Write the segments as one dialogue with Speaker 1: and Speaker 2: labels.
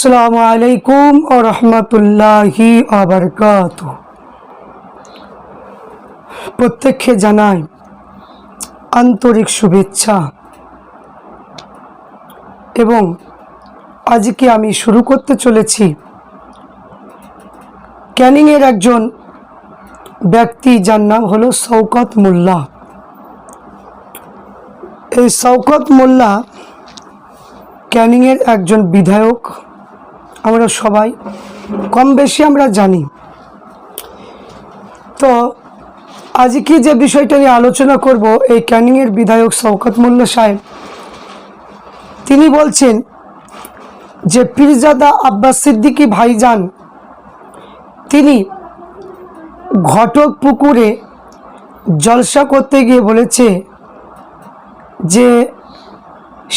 Speaker 1: আসসালামু আলাইকুম ও রহমতুল্লাহি আবরকাত প্রত্যেককে জানাই আন্তরিক শুভেচ্ছা। এবং আজকে আমি শুরু করতে চলেছি ক্যানিংয়ের একজন ব্যক্তি যার নাম হলো শওকত মোল্লা। এই শওকত মোল্লা ক্যানিংয়ের একজন বিধায়ক। আমরা সবাই কম বেশি আমরা জানি। তো আজকে যে বিষয়টা নিয়ে আলোচনা করব, এই ক্যানিংয়ের বিধায়ক শওকত মোল্লা সাহেব, তিনি বলছেন যে পীরজাদা আব্বাস সিদ্দিকী ভাইজান, তিনি ঘটক পুকুরে জলসা করতে গিয়ে বলেছে যে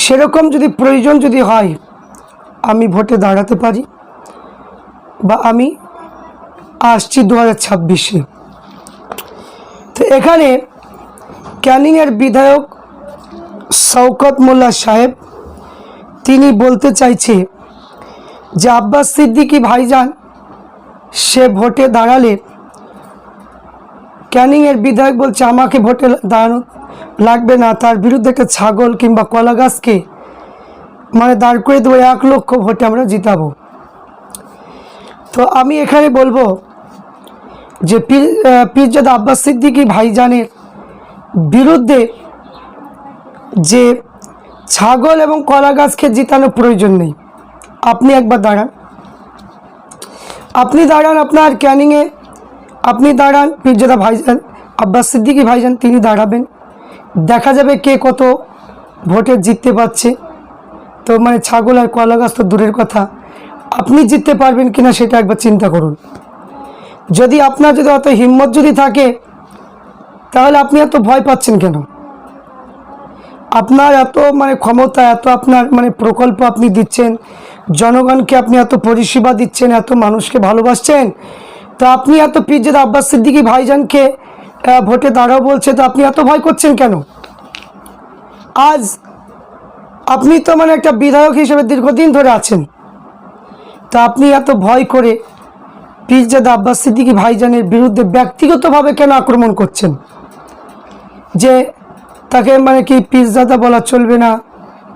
Speaker 1: সেরকম যদি প্রয়োজন যদি হয় আমি ভোটে দাঁড়াতে পারি বা আমি আসছি দু হাজার ছাব্বিশে। তো এখানে ক্যানিংয়ের বিধায়ক শওকত মোল্লা সাহেব, তিনি বলতে চাইছে যে আব্বাস সিদ্দিকী ভাইজান, সে ভোটে দাঁড়ালে ক্যানিংয়ের বিধায়ক বলছে, আমাকে ভোটে দাঁড়ানো লাগবে না, তার বিরুদ্ধে একটা ছাগল কিংবা কলা গাছকে মানে দাঁড় করে দেবো এক লক্ষ ভোটে আমরা জিতাবো। তো আমি এখানে বলব যে পীর আহ, আব্বাস সিদ্দিকী ভাইজানের বিরুদ্ধে যে ছাগল এবং কলা গাছকে জিতানোর প্রয়োজন নেই। আপনি একবার দাঁড়ান। আপনি দাঁড়ান আপনার ক্যানিংয়ে আপনি দাঁড়ান পীরজাদা ভাইজান আব্বাস সিদ্দিকী ভাইজান তিনি দাঁড়াবেন। দেখা যাবে কে কত ভোটে জিততে পারছে। তো মানে ছাগল আর কলা গাছ তো দূরের কথা। আপনি জিততে পারবেন কিনা সেটা একবার চিন্তা করুন। যদি আপনার যদি অত হিম্মত যদি থাকে, তাহলে আপনি এত ভয় পাচ্ছেন কেন? আপনার এত মানে ক্ষমতা, এত আপনার মানে প্রকল্প আপনি দিচ্ছেন, জনগণকে আপনি এত পরিষেবা দিচ্ছেন, এত মানুষকে ভালোবাসছেন, তো আপনি এত পিজ্জাদ আব্বাস সিদ্দিকী ভাইজানকে ভোটে দাঁড়াও বলছে, তো আপনি এত ভয় করছেন কেন? আজ আপনি তো মানে একটা বিধায়ক হিসেবে দীর্ঘদিন ধরে আছেন। তা আপনি এত ভয় করে পীরজাদা আব্বাস সিদ্দিকী ভাইজানের বিরুদ্ধে ব্যক্তিগতভাবে কেন আক্রমণ করছেন? যে তাকে মানে কি পীরজাদা বলা চলবে না,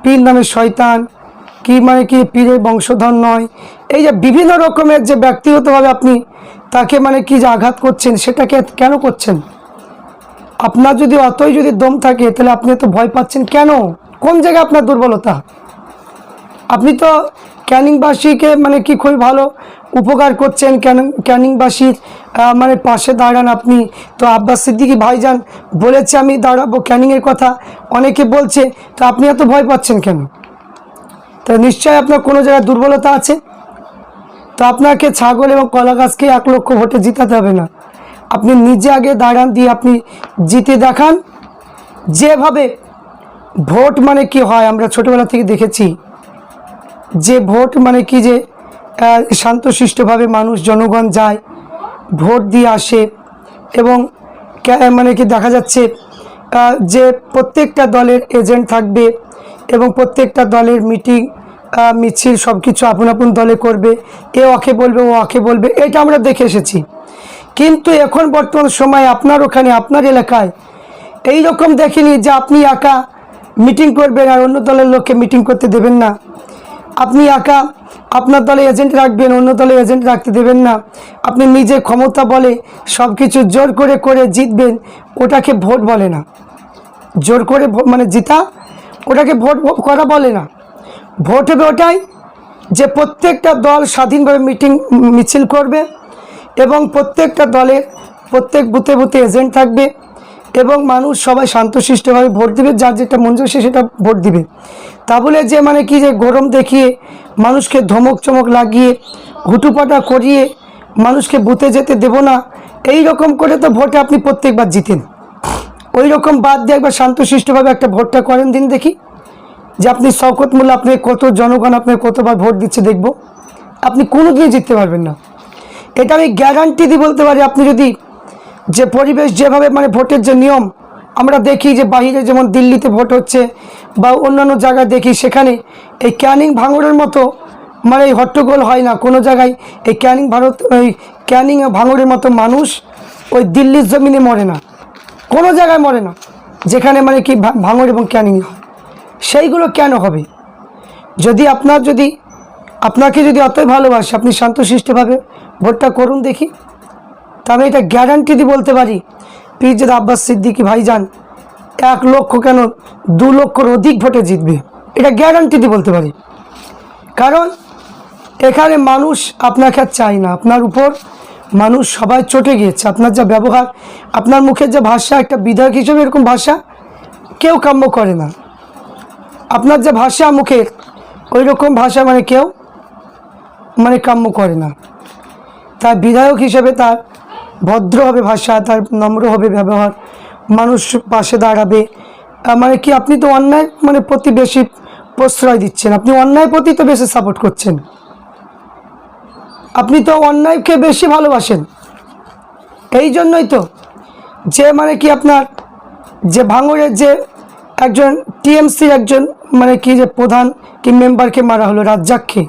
Speaker 1: পীর নামে শয়তান, কি মানে কি পীরের বংশধর নয়, এই যে বিভিন্ন রকমের যে ব্যক্তিগতভাবে আপনি তাকে মানে কি যে আঘাত করছেন সেটাকে কেন করছেন? আপনার যদি অতই যদি দম থাকে, তাহলে আপনি এত ভয় পাচ্ছেন কেন? কোন জায়গায় আপনার দুর্বলতা? আপনি তো ক্যানিংবাসীকে মানে কি খুবই ভালো উপকার করছেন ক্যানিং, ক্যানিংবাসীর মানে পাশে দাঁড়ান আপনি। তো আব্বাস সিদ্দিকি ভাইজান বলেছে আমি দাঁড়াবো ক্যানিংয়ের কথা, অনেকে বলছে, তো আপনি এত ভয় পাচ্ছেন কেন? তো নিশ্চয়ই আপনার কোনো জায়গায় দুর্বলতা আছে? তো আপনাকে ছাগল এবং কলা গাছকে এক লক্ষ ভোটে জিতাতে হবে না। আপনি নিজে আগে দাঁড়ান, দিয়ে আপনি জিতে দেখান। যেভাবে ভোট মানে কি হয়? আমরা ছোটোবেলা থেকে দেখেছি যে ভোট মানে কি যে শান্তশিষ্টভাবে মানুষ, জনগণ যায়, ভোট দিয়ে আসে এবং মানে কি দেখা যাচ্ছে যে প্রত্যেকটা দলের এজেন্ট থাকবে এবং প্রত্যেকটা দলের মিটিং মিছিল সব কিছু আপন আপন দলে করবে। এ ওকে বলবে, ও ওকে বলবে, এটা আমরা দেখে এসেছি। কিন্তু এখন বর্তমান সময় আপনার ওখানে, আপনার এলাকায় এই রকম দেখিনি যে আপনি একা মিটিং করবেন আর অন্য দলের লোককে মিটিং করতে দেবেন না। আপনি একা আপনার দলে এজেন্ট রাখবেন, অন্য দলে এজেন্ট রাখতে দেবেন না। আপনি নিজে ক্ষমতা বলে সব কিছু জোর করে করে জিতবেন, ওটাকে ভোট বলে না। জোর করে মানে জিতা, ওটাকে ভোট করা বলে না। ভোট হবে ওটাই যে প্রত্যেকটা দল স্বাধীনভাবে মিটিং, মিছিল করবে এবং প্রত্যেকটা দলের প্রত্যেক বুথে বুথে এজেন্ট থাকবে। এবং মানুষ সবাই শান্তশিষ্টভাবে ভোট দিবে, যার যেটা মন সে সেটা ভোট দিবে। তা বলে যে মানে কি যে গরম দেখিয়ে মানুষকে ধমক চমক লাগিয়ে, হুটুপাটা করিয়ে মানুষকে বুথে যেতে দেব না, এই রকম করে তো ভোটে আপনি প্রত্যেকবার জিতেন। ওই রকম বাদ দিয়ে একবার শান্তশিষ্টভাবে একটা ভোটটা করেন দিন দেখি, যে আপনি শওকত মোল্লা, আপনি কত জনগণ আপনার কতবার ভোট দিচ্ছে দেখব। আপনি কোনো দিনই জিততে পারবেন না। এটা আমি গ্যারান্টি দিয়ে বলতে পারি, আপনি যদি যে পরিবেশ যেভাবে মানে ভোটের যে নিয়ম, আমরা দেখি যে বাইরে যেমন দিল্লিতে ভোট হচ্ছে বা অন্যান্য জায়গায় দেখি সেখানে এই ক্যানিং ভাঙড়ের মতো মানে এই হট্টগোল হয় না। কোনো জায়গায় এই ক্যানিং ভারত ওই ক্যানিং ভাঙড়ের মতো মানুষ ওই দিল্লির জমিনে মরে না। কোনো জায়গায় মরে না, যেখানে মানে কি ভাঙড় এবং ক্যানিং হয়। সেইগুলো কেন হবে? যদি আপনার যদি, আপনাকে যদি অতই ভালোবাসে, আপনি শান্তশিষ্টভাবে ভোটটা করুন দেখি। তবে এটা গ্যারান্টি দিয়ে বলতে পারি, পিরজাদ আব্বাস সিদ্দিকি ভাইজান এক লক্ষ কেন দু লক্ষর অধিক ভোটে জিতবে, এটা গ্যারান্টি দিয়ে বলতে পারি। কারণ এখানে মানুষ আপনাকে আর চায় না, আপনার উপর মানুষ সবাই চটে গিয়েছে, আপনার যা ব্যবহার, আপনার মুখের যে ভাষা, একটা বিধায়ক হিসেবে এরকম ভাষা কেউ কাম্য করে না। আপনার যে ভাষা মুখের ওই রকম ভাষা মানে কেউ মানে কাম্য করে না। তার বিধায়ক হিসেবে তার ভদ্র হবে ভাষা, তার নম্র হবে ব্যবহার। মানুষ পাশে দাঁড়াবে। মানে কি আপনি তো অন্যায় মানে প্রতি বেশি প্রশ্রয় দিচ্ছেন। আপনি অন্যায় প্রতি তো বেশি সাপোর্ট করছেন। আপনি তো অন্যায়কে বেশি ভালোবাসেন। এই জন্যই তো যে মানে কি আপনার যে ভাঙড়ের যে একজন টিএমসির একজন মানে কি যে প্রধান কি মেম্বারকে মারা হলো, রাজ্জাককে।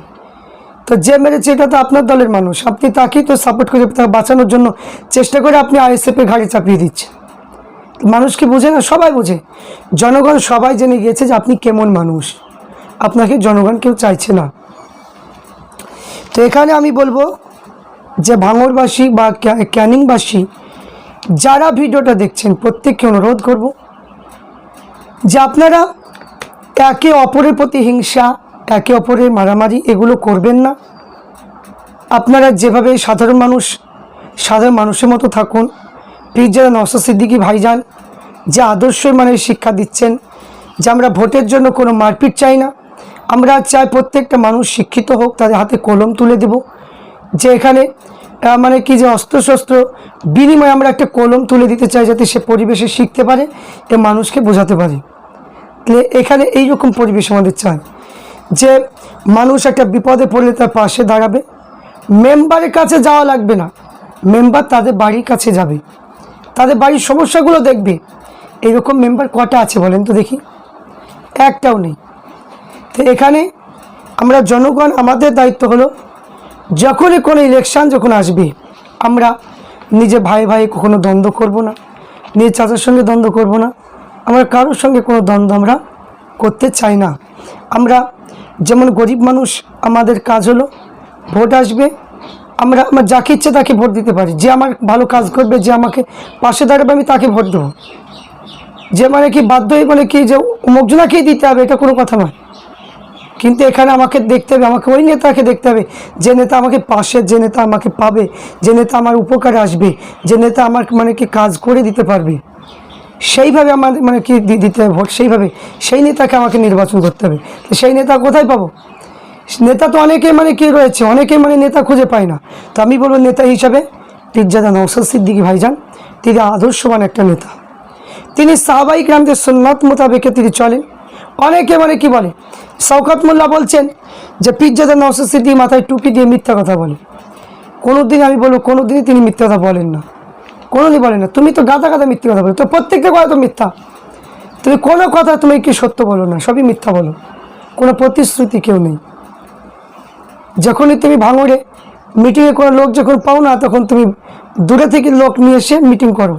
Speaker 1: তো যে মেরেছে এটা তো আপনার দলের মানুষ। আপনি তাকেই তো সাপোর্ট করে তাকে বাঁচানোর জন্য চেষ্টা করে আপনি আইএসএফের ঘাড়ে চাপিয়ে দিচ্ছেন। মানুষ কি বোঝে না? সবাই বোঝে। জনগণ সবাই জেনে গিয়েছে যে আপনি কেমন মানুষ। আপনাকে জনগণ কেউ চাইছে না। তো এখানে আমি বলব যে ভাঙরবাসী বা ক্যানিংবাসী, যারা ভিডিওটা দেখছেন, প্রত্যেককে অনুরোধ করব যে আপনারা একে অপরের প্রতি হিংসা একে অপরের মারামারি এগুলো করবেন না। আপনারা যেভাবে সাধারণ মানুষ, সাধারণ মানুষের মতো থাকুন পিরজাদা নওসাদ সিদ্দিকি ভাইজান, যে আদর্শ মানে শিক্ষা দিচ্ছেন, যে আমরা ভোটের জন্য কোনো মারপিট চাই না, আমরা চাই প্রত্যেকটা মানুষ শিক্ষিত হোক, তাদের হাতে কলম তুলে দেব, যে এখানে মানে কি যে অস্ত্রশস্ত্র বিনিময়ে আমরা একটা কলম তুলে দিতে চাই যাতে সে পরিবেশে শিখতে পারে, এ মানুষকে বোঝাতে পারে। তাহলে এখানে এই রকম পরিবেশ আমাদের চাই। যে মানুষ একটা বিপদে পড়লে তার পাশে দাঁড়াবে। মেম্বারের কাছে যাওয়া লাগবে না। মেম্বার তাদের বাড়ির কাছে যাবে। তাদের বাড়ির সমস্যাগুলো দেখবে। এরকম মেম্বার কটা আছে বলেন তো দেখি। একটাও নেই। তো এখানে আমরা জনগণ আমাদের দায়িত্ব হলো, যখনই কোনো ইলেকশান যখন আসবে, আমরা নিজে ভাই ভাই কখনো দ্বন্দ্ব করব না, নিজের চাচার সঙ্গে দ্বন্দ্ব করব না। আমরা কারোর সঙ্গে কোনো দ্বন্দ্ব আমরা করতে চাই না। আমরা যেমন গরিব মানুষ আমাদের কাজ হলো ভোট আসবে, আমরা আমার যাকে ইচ্ছে তাকে ভোট দিতে পারি। যে আমার ভালো কাজ করবে, যে আমাকে পাশে দাঁড়াবে, আমি তাকে ভোট দেবো। যে মানে কি বাধ্য হয়ে মানে কি যে অমুকজনাকেই দিতে হবে এটা কোনো কথা নয়। কিন্তু এখানে আমাকে দেখতে হবে, আমাকে ওই নেতাকে দেখতে হবে, যে নেতা আমাকে পাশে, যে নেতা আমাকে পাবে, যে নেতা আমার উপকারে আসবে, যে নেতা আমার মানে কি কাজ করে দিতে পারবে। সেইভাবে আমাদের মানে কি দিতে হবে, ভোট সেইভাবে, সেই নেতাকে আমাকে নির্বাচন করতে হবে। তো সেই নেতা কোথায় পাবো? নেতা তো অনেকে মানে কি রয়েছে অনেকে মানে নেতা খুঁজে পায় না। তো আমি বলব নেতা হিসাবে পিরজাদা নৌসাদ সিদ্দিকি ভাইজান, তিনি আদর্শবান একটা নেতা। তিনি সাহাবাই গ্রামদের সুন্নত মোতাবেকে তিনি চলেন। অনেকে মানে কি বলে শওকত মোল্লা বলছেন যে পিজ্জাদা নওসাদ সিদ্দিকি মাথায় টুপি দিয়ে মিথ্যা কথা বলে। কোনো দিন আমি বলব কোনো দিনই তিনি মিথ্যা কথা বলেন না। কোনো বলে না। তুমি তো গাদা গাদা মিথ্যে কথা বলো। তো প্রত্যেকটা কথা তো মিথ্যা। তুমি কোনো কথা তুমি কি সত্য বলো না, সবই মিথ্যা বলো। কোনো প্রতিশ্রুতি কেউ নেই। যখনই তুমি ভাঙড়ে মিটিংয়ে কোনো লোক যখন পাও না, তখন তুমি দূরে থেকে লোক নিয়ে এসে মিটিং করো।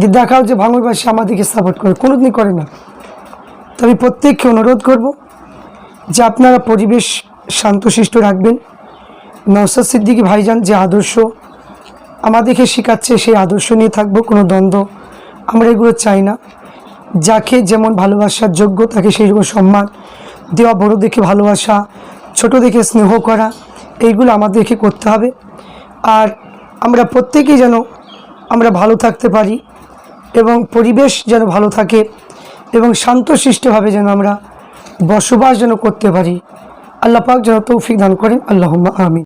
Speaker 1: যে দেখাও যে ভাঙড়বাসী আমাদেরকে সাপোর্ট করে কোনো দিনই করে না। তো আমি প্রত্যেককে অনুরোধ করব যে আপনারা পরিবেশ শান্তশিষ্ট রাখবেন। নওসাদ সিদ্দিকি ভাইজান যে আদর্শ আমাদেরকে শেখাচ্ছে সেই আদর্শ নিয়ে থাকব, কোনো দ্বন্দ্ব আমরা এগুলো চাই না। যাকে যেমন ভালোবাসার যোগ্য, তাকে সেই রকম সম্মান দেওয়া বড় দেখে ভালোবাসা ছোট দেখে স্নেহ করা, এইগুলো আমাদেরকে করতে হবে। আর আমরা প্রত্যেকেই যেন আমরা ভালো থাকতে পারি এবং পরিবেশ যেন ভালো থাকে এবং শান্তশিষ্টভাবে যেন আমরা বসবাস যেন করতে পারি। আল্লাহ পাক যেন তৌফিক দান করেন। আল্লাহ আমি